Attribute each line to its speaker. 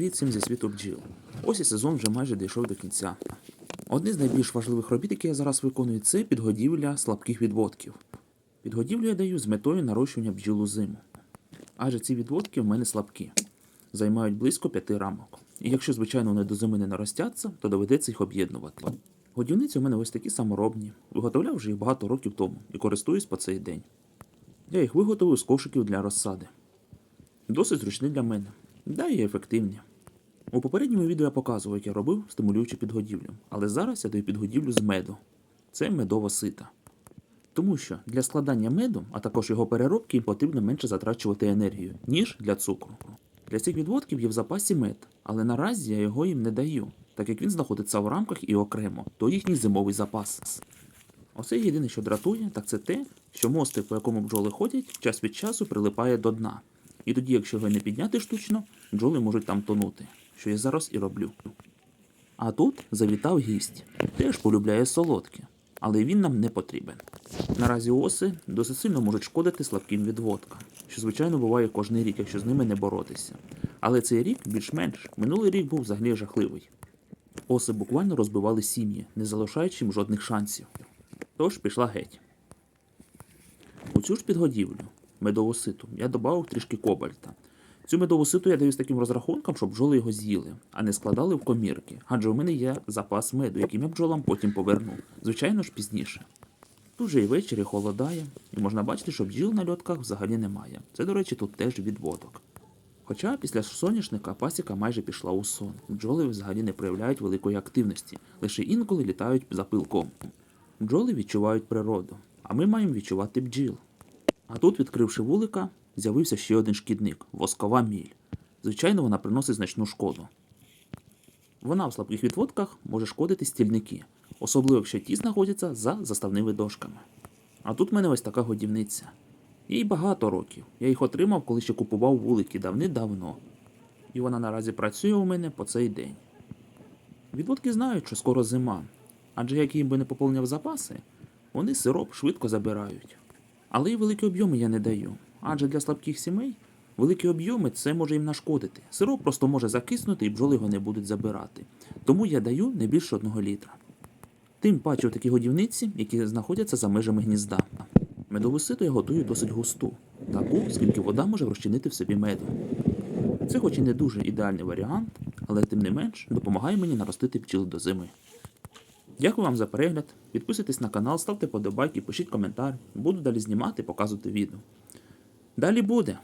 Speaker 1: Привіт всім зі світу бджіл. Ось і сезон вже майже дійшов до кінця. Одне з найбільш важливих робіт, які я зараз виконую, це підгодівля слабких відводків. Підгодівлю я даю з метою нарощування бджіл у зиму. Адже ці відводки в мене слабкі, займають близько п'яти рамок. І якщо, звичайно, вони до зими не наростяться, то доведеться їх об'єднувати. Годівниці у мене ось такі саморобні. Виготовляв вже їх багато років тому і користуюсь по цей день. Я їх виготовив з кошиків для розсади. Досить зручні для мене, да і ефективні. У попередньому відео я показував, як я робив стимулюючу підгодівлю, але зараз я даю підгодівлю з меду. Це медова сита. Тому що для складання меду, а також його переробки, потрібно менше затрачувати енергію, ніж для цукру. Для цих відводків є в запасі мед, але наразі я його їм не даю, так як він знаходиться в рамках і окремо, то їхній зимовий запас. Оце єдине, що дратує, так це те, що мостик, по якому бджоли ходять, час від часу прилипає до дна. І тоді, якщо його не підняти штучно, бджоли можуть там тонути, що я зараз і роблю. А тут завітав гість, теж полюбляє солодке, але він нам не потрібен. Наразі оси досить сильно можуть шкодити слабким відводкам, що звичайно буває кожний рік, якщо з ними не боротися. Але цей рік більш-менш минулий рік був взагалі жахливий. Оси буквально розбивали сім'ї, не залишаючи їм жодних шансів. Тож пішла геть. У цю ж підгодівлю медову ситу я додав трішки кобальта. Цю медову ситу я даю з таким розрахунком, щоб бджоли його з'їли, а не складали в комірки, адже у мене є запас меду, яким я бджолам потім поверну. Звичайно ж пізніше. Тут же і ввечері холодає, і можна бачити, що бджіл на льотках взагалі немає. Це, до речі, тут теж відводок. Хоча після соняшника пасіка майже пішла у сон. Бджоли взагалі не проявляють великої активності, лише інколи літають за пилком. Бджоли відчувають природу, а ми маємо відчувати бджіл. А тут, відкривши вулика, з'явився ще один шкідник воскова міль. Звичайно, вона приносить значну шкоду. Вона в слабких відводках може шкодити стільники, особливо якщо ті знаходяться за заставними дошками. А тут в мене ось така годівниця. Їй багато років. Я їх отримав, коли ще купував вулики давни-давно. І вона наразі працює у мене по цей день. Відводки знають, що скоро зима, адже як їм би не поповняв запаси, вони сироп швидко забирають. Але й великі об'єми я не даю, адже для слабких сімей великі об'єми це може їм нашкодити. Сироп просто може закиснути і бджоли його не будуть забирати. Тому я даю не більше одного літра. Тим паче в такі годівниці, які знаходяться за межами гнізда. Медову ситу я готую досить густу, таку, скільки вода може розчинити в собі меду. Це хоч і не дуже ідеальний варіант, але тим не менш допомагає мені наростити бджіл до зими. Дякую вам за перегляд. Підписуйтесь на канал, ставте подобайки, пишіть коментар. Буду далі знімати, і показувати відео. Далі буде.